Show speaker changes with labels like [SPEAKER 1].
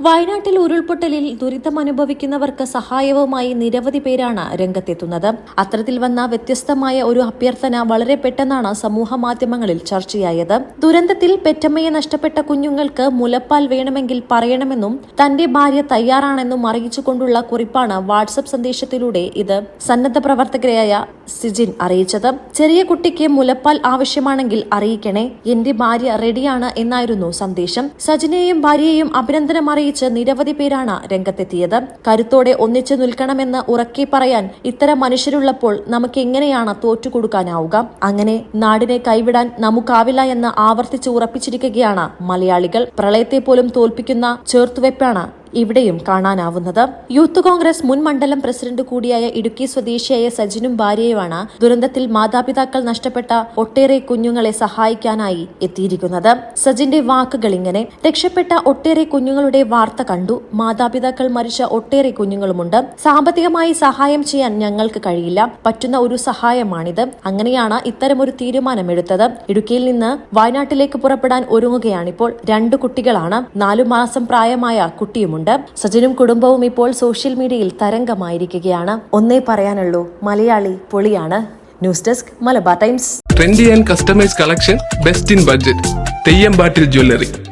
[SPEAKER 1] വയനാട്ടിൽ ഉരുൾപൊട്ടലിൽ ദുരിതമനുഭവിക്കുന്നവർക്ക് സഹായവുമായി നിരവധി പേരാണ് രംഗത്തെത്തുന്നത്. അത്തരത്തിൽ വന്ന വ്യത്യസ്തമായ ഒരു അഭ്യർത്ഥന വളരെ പെട്ടെന്നാണ് സമൂഹ മാധ്യമങ്ങളിൽ ചർച്ചയായത്. ദുരന്തത്തിൽ പെറ്റമ്മയെ നഷ്ടപ്പെട്ട കുഞ്ഞുങ്ങൾക്ക് മുലപ്പാൽ വേണമെങ്കിൽ പറയണമെന്നും തന്റെ ഭാര്യ തയ്യാറാണെന്നും അറിയിച്ചുകൊണ്ടുള്ള കുറിപ്പാണ് വാട്സപ്പ് സന്ദേശത്തിലൂടെ ഇത് സന്നദ്ധ പ്രവർത്തകരായ സിജിൻ അറിയിച്ചത്. ചെറിയ കുട്ടിക്ക് മുലപ്പാൽ ആവശ്യമാണെങ്കിൽ അറിയിക്കണേ. എന്റെ ഭാര്യ റെഡിയാണ് എന്നായിരുന്നു സന്ദേശം. സജിനെയും ഭാര്യയെയും അഭിനന്ദനം അറിയിച്ച് നിരവധി പേരാണ് രംഗത്തെത്തിയത്. കരുത്തോടെ ഒന്നിച്ചു നിൽക്കണമെന്ന് ഉറക്കി പറയാൻ ഇത്തരം മനുഷ്യരുള്ളപ്പോൾ നമുക്ക് എങ്ങനെയാണ് തോറ്റുകൊടുക്കാനാവുക? അങ്ങനെ നാടിനെ കൈവിടാൻ നമുക്കാവില്ല എന്ന് ആവർത്തിച്ച് ഉറപ്പിച്ചിരിക്കുകയാണ് മലയാളികൾ. പ്രളയത്തെ പോലും തോൽപ്പിക്കുന്ന ചേർത്തുവെപ്പാണ് ഇവിടെയും കാണാനാവുന്നത്. യൂത്ത് കോൺഗ്രസ് മുൻ മണ്ഡലം പ്രസിഡന്റ് കൂടിയായ ഇടുക്കി സ്വദേശിയായ സജിനും ഭാര്യയുമാണ് ദുരന്തത്തിൽ മാതാപിതാക്കൾ നഷ്ടപ്പെട്ട ഒട്ടേറെ കുഞ്ഞുങ്ങളെ സഹായിക്കാനായി എത്തിയിരിക്കുന്നത്. സജിന്റെ വാക്കുകൾ ഇങ്ങനെ രക്ഷപ്പെട്ട ഒട്ടേറെ കുഞ്ഞുങ്ങളുടെ വാർത്ത കണ്ടു. മാതാപിതാക്കൾ മരിച്ച ഒട്ടേറെ കുഞ്ഞുങ്ങളുമുണ്ട്. സാമ്പത്തികമായി സഹായം ചെയ്യാൻ ഞങ്ങൾക്ക് കഴിയില്ല. പറ്റുന്ന ഒരു സഹായമാണിത്. അങ്ങനെയാണ് ഇത്തരമൊരു തീരുമാനമെടുത്തത്. ഇടുക്കിയിൽ നിന്ന് വയനാട്ടിലേക്ക് പുറപ്പെടാൻ ഒരുങ്ങുകയാണിപ്പോൾ രണ്ട് കുട്ടികളാണ്. നാലു മാസം പ്രായമായ കുട്ടിയുമുണ്ട്. സജിനും കുടുംബവും ഇപ്പോൾ സോഷ്യൽ മീഡിയയിൽ തരംഗമായിരിക്കുകയാണ്. ഒന്നേ പറയാനുള്ളൂ മലയാളി പൊളിയാണ്. News desk Malabar Times.
[SPEAKER 2] Trendy and customise collection best in budget തെയ്യമ്പാട്ടിൽ jewellery.